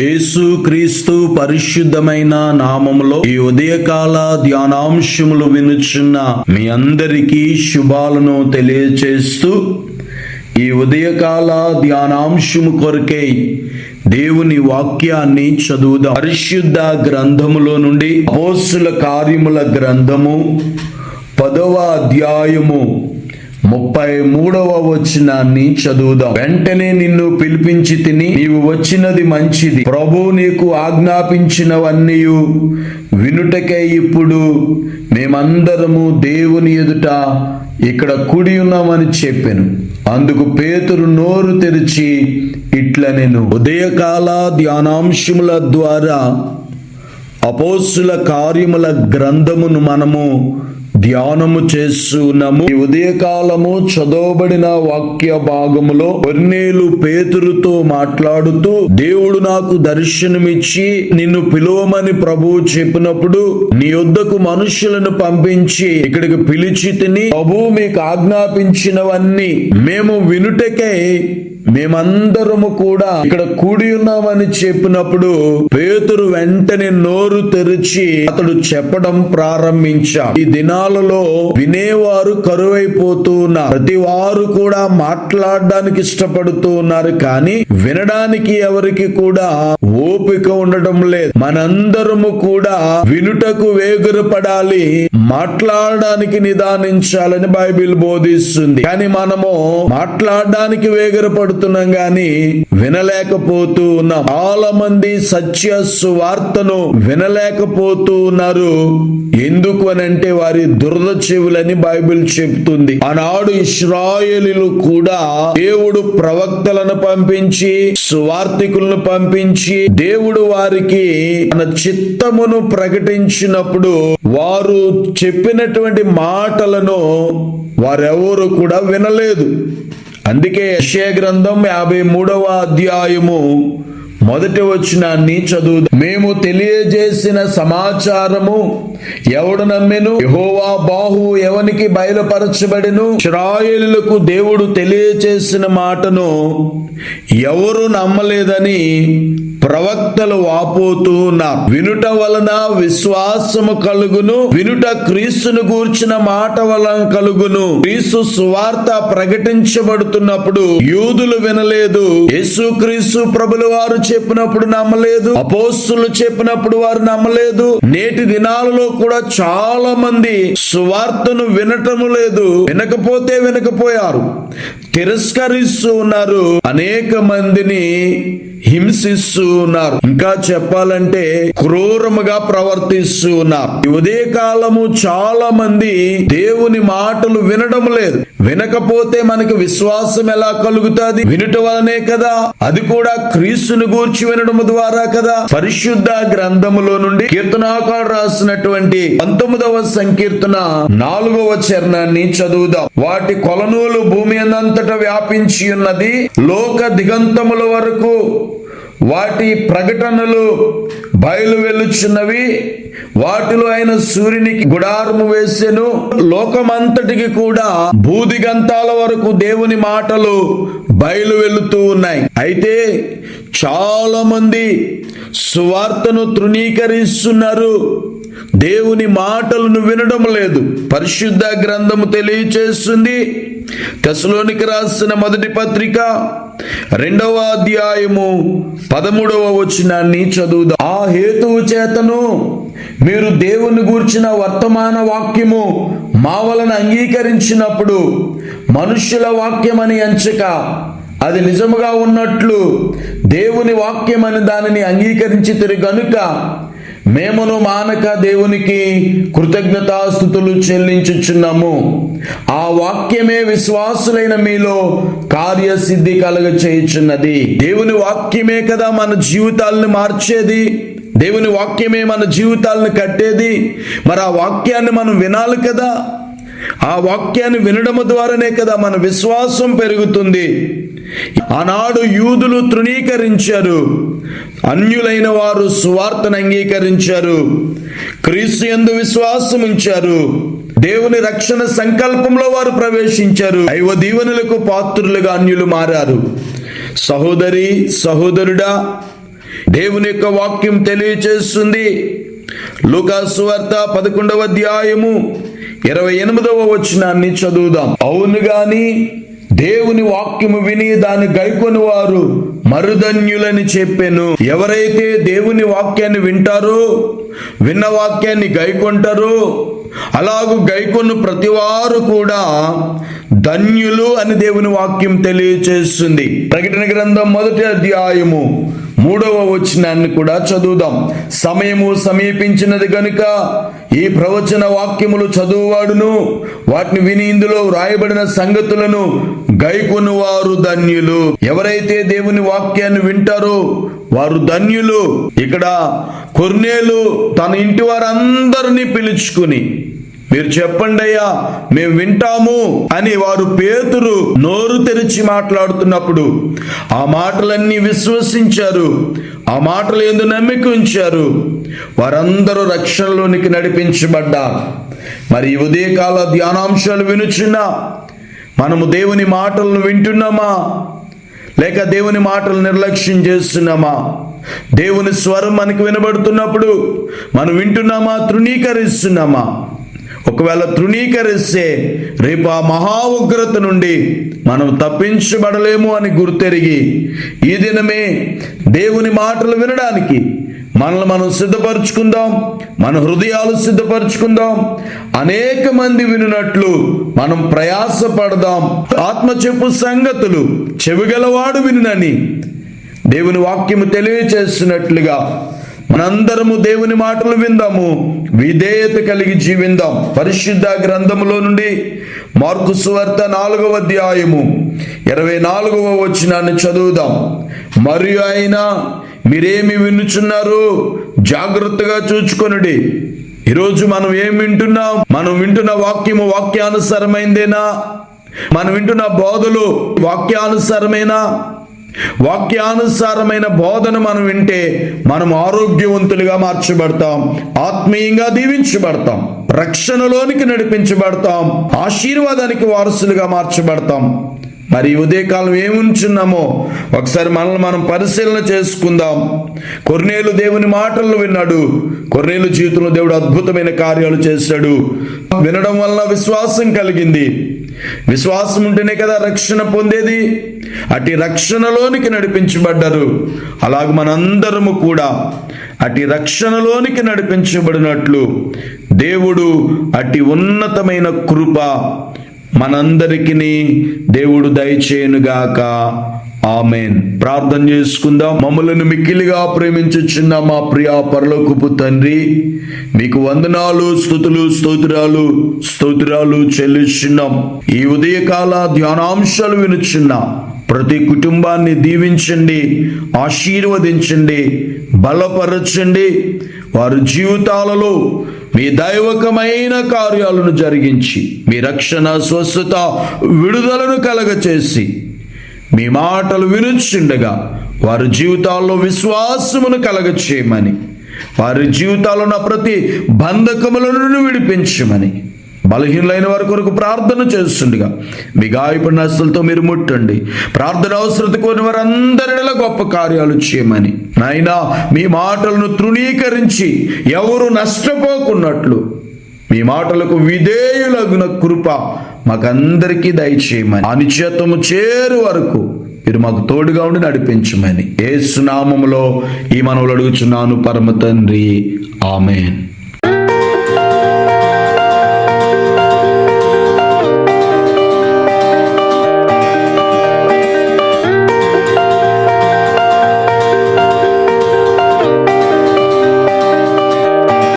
యేసుక్రీస్తు పరిశుద్ధమైన నామములో ఈ ఉదయకాల ధ్యానాంశములు వినుచున్న మీ అందరికీ శుభాలను తెలియచేస్తూ ఈ ఉదయకాల ధ్యానాంశము కొరకై దేవుని వాక్యాన్ని చదువుదాం. పరిశుద్ధ గ్రంథములో నుండి అపోస్తుల కార్యముల గ్రంథము పదవ అధ్యాయము ముప్పై మూడవ వచనాన్ని చదువుదాం. వెంటనే నిన్ను పిలిపించి తిని నీవు వచ్చినది మంచిది. ప్రభు నీకు ఆజ్ఞాపించినవన్నీ వినుటకే ఇప్పుడు మేమందరము దేవుని ఎదుట ఇక్కడ కుడి ఉన్నామని చెప్పాను. అందుకు పేతురు నోరు తెరిచి ఇట్ల నేను ఉదయకాల ధ్యానాంశముల ద్వారా అపోస్సుల కార్యముల గ్రంథమును మనము ధ్యానము చేస్తున్నాము. ఈ ఉదయకాలము చదవబడిన వాక్య భాగములో కొన్నేలు పేతురుతో మాట్లాడుతూ దేవుడు నాకు దర్శనమిచ్చి నిన్ను పిలువమని ప్రభువు చెప్పినప్పుడు నీ యొద్దకు మనుషులను పంపించి ఇక్కడికి పిలిచి తిని ప్రభు మీకు ఆజ్ఞాపించినవన్నీ మేము వినుటకై మేమందరము కూడా ఇక్కడ కూడి ఉన్నామని చెప్పినప్పుడు పేతురు వెంటనే నోరు తెరిచి అతడు చెప్పడం ప్రారంభించా. ఈ దినాలలో వినేవారు కరువైపోతూ ఉన్నారు. ప్రతి వారు కూడా మాట్లాడడానికి ఇష్టపడుతూ ఉన్నారు. కానీ వినడానికి ఎవరికి కూడా ఓపిక ఉండటం లేదు. మనందరము కూడా వినుటకు వేగురపడాలి మాట్లాడడానికి నిదానించాలని బైబిల్ బోధిస్తుంది. కానీ మనము మాట్లాడడానికి వేగురపడుతున్నాం గాని వినలేకపోతూ ఉన్నాం. చాలా మంది సత్య సువార్తను వినలేకపోతూ ఉన్నారు. ఎందుకు అని అంటే వారి దురద చెవులని బైబిల్ చెప్తుంది ఆనాడు ఇస్రాయేలీలు కూడా దేవుడు ప్రవక్తలను పంపించి సువార్థికులను పంపించి దేవుడు వారికి తన చిత్తమును ప్రకటించినప్పుడు వారు చెప్పినటువంటి మాటలను వారెవరు కూడా వినలేదు. అందుకే యశయ గ్రంథం యాభై మూడవ అధ్యాయము మొదటి వచ్చినాన్ని చదువు మేము తెలియజేసిన సమాచారము ఎవడు నమ్మెను? యహోవా బాహు ఎవనికి బయలుపరచబడిను? ఇశ్రాయేలులకు దేవుడు తెలియజేసిన మాటను ఎవరు నమ్మలేదని ప్రవక్తలు వాపోతూ ఉన్నారు. వినుట వలన విశ్వాసము కలుగును వినుట క్రీస్తును గూర్చిన మాట వలన కలుగును. క్రీస్తు సువార్త ప్రకటించబడుతున్నప్పుడు యూదులు వినలేదు యేసు క్రీస్తు ప్రభులు వారు చెప్పినప్పుడు నమ్మలేదు అపోస్తులు చెప్పినప్పుడు వారు నమ్మలేదు. నేటి దినాలలో కూడా చాలా మంది సువార్తను వినటము లేదు వినకపోతే వినకపోయారు. తిరస్కరిస్తూ ఉన్నారు. అనేక మందిని హింసిస్తున్నారు. ఇంకా చెప్పాలంటే క్రూరముగా ప్రవర్తిస్తున్నారు. ఉన్నారు కాలము చాలా మంది దేవుని మాటలు వినడం లేదు. వినకపోతే మనకు విశ్వాసం ఎలా కలుగుతుంది? వినుట వలనే కదా? అది కూడా క్రీస్తుని గూర్చి వినడం ద్వారా కదా? పరిశుద్ధ గ్రంథములో నుండి కీర్తనాకారు రాసినటువంటి పంతొమ్మిదవ సంకీర్తన నాలుగవ చరణాన్ని చదువుదాం. వాటి కొలనూలు భూమి అంతటా వ్యాపించి ఉన్నది. లోక దిగంతముల వరకు వాటి ప్రకటనలు బయలు వెళ్ళుచున్నవి. వాటిలో ఆయన సూర్యునికి గుడారము వేసెను. లోకమంతటికి కూడా భూదిగంతాల వరకు దేవుని మాటలు బయలు వెళుతూ ఉన్నాయి. అయితే చాలా మంది సువార్తను తృణీకరిస్తున్నారు. దేవుని మాటలను వినడం లేదు. పరిశుద్ధ గ్రంథము తెలియచేస్తుంది. తెసలోనికి రాసిన మొదటి పత్రిక రెండవ అధ్యాయము పదమూడవ వచనాన్ని చదువుదాం. ఆ హేతువు చేతను మీరు దేవుని గూర్చిన వర్తమాన వాక్యము మా వలన అంగీకరించినప్పుడు మనుష్యుల వాక్యమని ఎంచక అది నిజముగా ఉన్నట్లు దేవుని వాక్యమని దానిని అంగీకరించి గనుక మేమును మానక దేవునికి కృతజ్ఞతాస్థుతులు చెల్లించుచున్నాము. ఆ వాక్యమే విశ్వాసులైన మీలో కార్యసిద్ధి కలగ చేయుచున్నది దేవుని వాక్యమే కదా మన జీవితాలను మార్చేది. దేవుని వాక్యమే మన జీవితాలను కట్టేది. మరి ఆ వాక్యాన్ని మనం వినాలి కదా? ఆ వాక్యాన్ని వినడం ద్వారానే కదా మన విశ్వాసం పెరుగుతుంది. ఆనాడు యూదులు తృణీకరించారు. అన్యులైన వారు సువార్తను అంగీకరించారు. క్రీస్తు ఎందు విశ్వాసం ఉంచారు. దేవుని రక్షణ సంకల్పంలో వారు ప్రవేశించారు. దైవ దీవెనలకు పాత్రులుగా అన్యులు మారారు. సహోదరి సహోదరుడా దేవుని యొక్క వాక్యం తెలియచేస్తుంది. లూకాసువార్త పదకొండవ అధ్యాయము ఇరవై ఎనిమిదవ వచనాన్ని చదువుదాం. అవును గాని దేవుని వాక్యము విని దాన్ని గైకొని వారు మరుధన్యులని చెప్పాను. ఎవరైతే దేవుని వాక్యాన్ని వింటారో విన్న వాక్యాన్ని గైకొంటారో అలాగూ గైకొన్న ప్రతివారు కూడా ధన్యులు అని దేవుని వాక్యం తెలియచేస్తుంది. ప్రకటన గ్రంథం మొదటి అధ్యాయము మూడవ వచనాన్ని కూడా చదువుదాం. సమయము సమీపించినది గనుక ఈ ప్రవచన వాక్యములు చదువువాడును. వాటిని విని ఇందులో వ్రాయబడిన సంగతులను గైకొనువారు ధన్యులు. ఎవరైతే దేవుని వాక్యాన్ని వింటారో వారు ధన్యులు. ఇక్కడ కొర్నేలు తన ఇంటి వారందరినీ పిలుచుకుని మీరు చెప్పండి అయ్యా మేము వింటాము అని వారు పేతురు నోరు తెరిచి మాట్లాడుతున్నప్పుడు ఆ మాటలన్నీ విశ్వసించారు. ఆ మాటలు ఎందు నమ్మిక ఉంచారు. వారందరూ రక్షణలోనికి నడిపించబడ్డారు మరి ఉదయకాల ధ్యానాంశాలు వినుచున్నా మనము దేవుని మాటలను వింటున్నామా? లేక దేవుని మాటలు నిర్లక్ష్యం చేస్తున్నామా? దేవుని స్వరం మనకు వినబడుతున్నప్పుడు మనం వింటున్నామా? తృణీకరిస్తున్నామా? ఒకవేళ తృణీకరిస్తే రేపు ఆ మహా ఉగ్రత నుండి మనం తప్పించబడలేము అని గుర్తెరిగి ఈ దినమే దేవుని మాటలు వినడానికి మనల్ని మనం సిద్ధపరచుకుందాం మన హృదయాలు సిద్ధపరచుకుందాం అనేక మంది వినున్నట్లు మనం ప్రయాసపడదాం. ఆత్మ చెప్పు సంగతులు చెవిగలవాడు వినునని దేవుని వాక్యము తెలియచేస్తున్నట్లుగా మనందరము దేవుని మాటలు విందాము. విధేయత కలిగి జీవిందాం. పరిశుద్ధ గ్రంథములో నుండి మార్కు సువార్త నాలుగవ అధ్యాయము ఇరవై నాలుగవ వచనాన్ని చదువుదాం. మరియు ఆయన మీరేమి వినుచున్నారు జాగ్రత్తగా చూచుకొనుడి. ఈరోజు మనం ఏం వింటున్నాం? మనం వింటున్న వాక్యము వాక్యానుసారమైందేనా? మనం వింటున్న బోధలు వాక్యానుసారమేనా? వాక్యానుసారమైన బోధన మనం వింటే మనం ఆరోగ్యవంతులుగా మార్చబడతాం ఆత్మీయంగా దీవించబడతాం రక్షణలోనికి నడిపించబడతాం ఆశీర్వాదానికి వారసులుగా మార్చబడతాం. మరి ఉదయకాలం ఏముంచున్నామో ఒకసారి మనల్ని మనం పరిశీలన చేసుకుందాం. కొర్నేలు దేవుని మాటలను విన్నాడు. కొర్నేలు జీవితంలో దేవుడు అద్భుతమైన కార్యాలు చేశాడు. వినడం వలన విశ్వాసం కలిగింది. విశ్వాసం ఉంటేనే కదా రక్షణ పొందేది. అటు రక్షణలోనికి నడిపించబడ్డారు అలాగ మనందరము కూడా అటు రక్షణలోనికి నడిపించబడినట్లు దేవుడు అటు ఉన్నతమైన కృప మనందరికీ దేవుడు దయచేయునుగాక. ఆమెన్. ప్రార్థన చేసుకుందాం. మమ్మలను మిక్కిలిగా ప్రేమించుచున్న మా ప్రియా పరలోకపు తండ్రి మీకు వందనాలు స్థుతులు స్తోత్రాలు స్తోత్రాలు చెల్లిస్తున్నాం. ఈ ఉదయకాల ధ్యానాంశాలు వినుచున్నాం. ప్రతి కుటుంబాన్ని దీవించండి ఆశీర్వదించండి బలపరచండి. వారి జీవితాలలో మీ దైవకమైన కార్యాలను జరిగించి మీ రక్షణ స్వస్థత విడుదలను కలగచేసి మీ మాటలు వినుచుండగా వారి జీవితాల్లో విశ్వాసమును కలగచేయమని వారి జీవితాల్లో ఉన్న ప్రతి బంధకములను విడిపించమని. బలహీనులైన వారి కొరకు ప్రార్థన చేస్తుండగా మీ గాయపడిన నస్తులతో మీరు ముట్టండి. ప్రార్థన అవసరత కోరిన వారందరిలో గొప్ప కార్యాలు చేయమని. నాయనా మీ మాటలను తృణీకరించి ఎవరు నష్టపోకున్నట్లు మీ మాటలకు విధేయులగున కృప మాకందరికీ దయచేయమని. అనిచేతము చేరు వరకు మీరు మాకు తోడుగా ఉండి నడిపించమని. ఏ సునామములో ఈ మనవులు అడుగుచున్నాను పరమ తండ్రి. ఆమెన్.